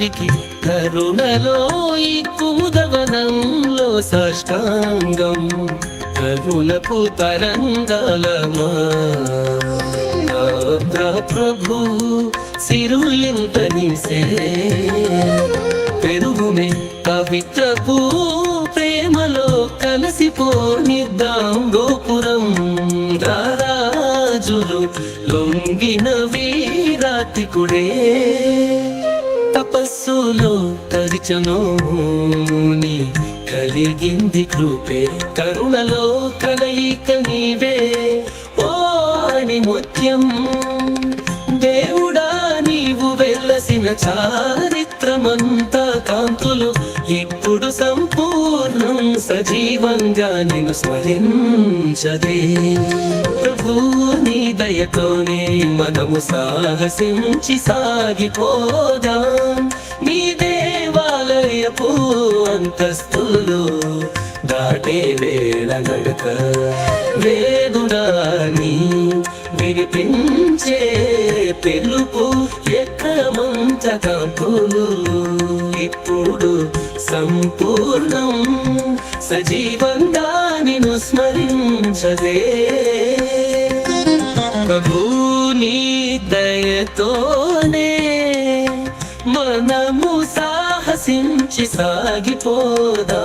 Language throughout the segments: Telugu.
వారికి కరుణలో ఈ కుముదవనంలో సాష్టాంగం. కరుణపు తరంగలమా నాథ ప్రభు సిరులింతనిసే పెరుగునే పవిత్రపు ప్రేమలో కలిసిపోనిద్దాం గోపురం. దారాజులు లొంగిన వీరాతికుడే. తపస్సులో తరిచను కలిగింది కృపే. కరుణలో కలయిక నీవే. ఓ అని ముత్యం దేవుడా నీవు వెళ్ళసిన చారిత్రమంతా కాంతులు. ఇప్పుడు సంపూర్ణం సజీవంగా నేను స్మరించదే. ప్రభు నీ దయతోనే మనము సాహసించి సాగిపోదాం. హృదయపు అంతస్తులు దాటే వేళ గడక. వేగుడాని వినిపించే పిలుపు ఎక్కమంత కాంతులు ఇప్పుడు సంపూర్ణం సజీవంగా నిన్ను స్మరించదే. ప్రభు నీ దయతోనే మనము సాహసించి సాగిపోదా?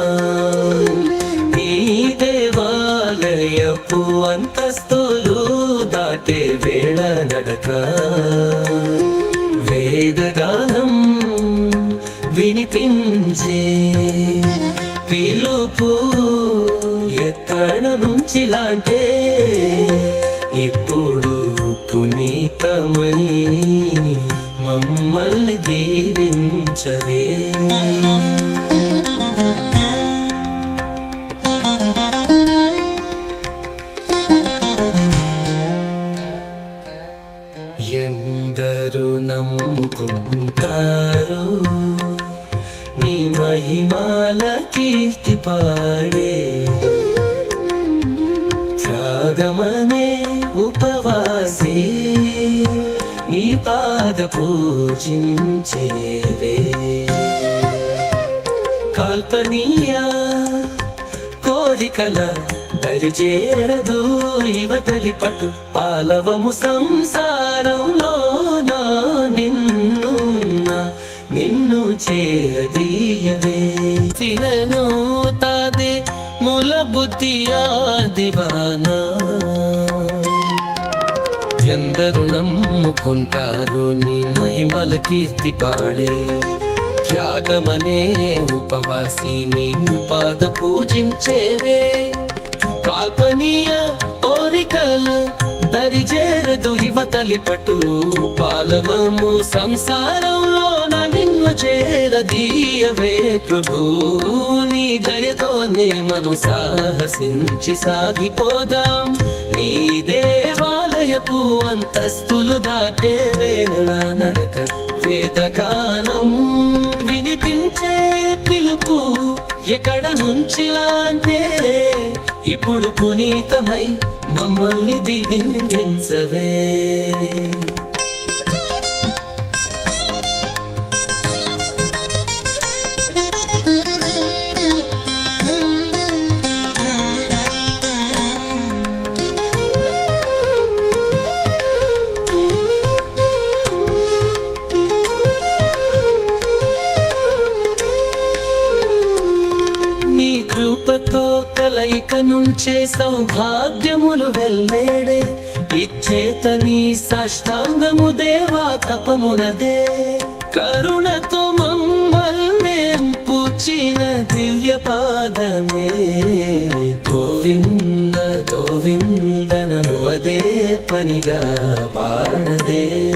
నీ దేవాలయపు అంతస్తులు దాటే వేళ నడక. వేదగానం వినిపించే పిలుపు ఎక్కడ నుంచి లాంటే ఇప్పుడు పునీతమై మమ్మల్ని దీవించవే నమ్ముకుంటారు నీ మహిమాల కీర్తి పాడే త్యాగమనే ఉపవాసి నీ పాద పూజించేవే. కాల్పనీయ కోరికల దరిచేరదు ఇవతలి పట్టు పాలవము సంసారంలో. చేరదీయవే. తినను తాదే ముల బుద్ధియా దివానా ఎందరు నమ్ముకుంటారు నీ మహిమల కీర్తి పాడే. త్యాగమనే ఉపవాసి నీ పాద పూజించేవే. కాల్పనీయ కోరికల దరిచేరదు యువతలి పట్టు పాలవము సంసారంలో నా నిన్ను చేరదీయవే ప్రభు నీ దయతోనే మనం సాహసించి సాగిపోదాం. నీ దేవాలయపు అంతస్తులు దాటే వేళ నడక వేదగానం వినిపించే పిలుపు ఎక్కడ నుంచి లాంటే ఇప్పుడు పునీతమై మమ్మల్ని దీవించవే. కృపతో కలయిక నుంచే సౌభాగ్యములు వెళ్ళేడే ఇచ్చేత నీ సాష్టాంగము దేవా తపమునదే. కరుణతో మమ్మల్ని పూచిన దివ్య పాదమే. గోవింద గోవిందనను అదే పనిగా పాడదే.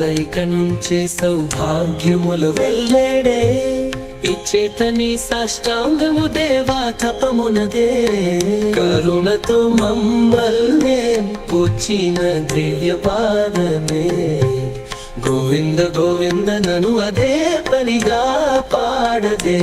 కృపతో కలయిక నుంచే సౌభాగ్యములు వెళ్ళేడే ఇచ్చేతని సాష్టాంగము దేవా తపమునదే. కరుణతో మమ్మల్నే పూచిన దివ్య పాదమే గోవింద గోవింద నను అదే పనిగా పాడదే.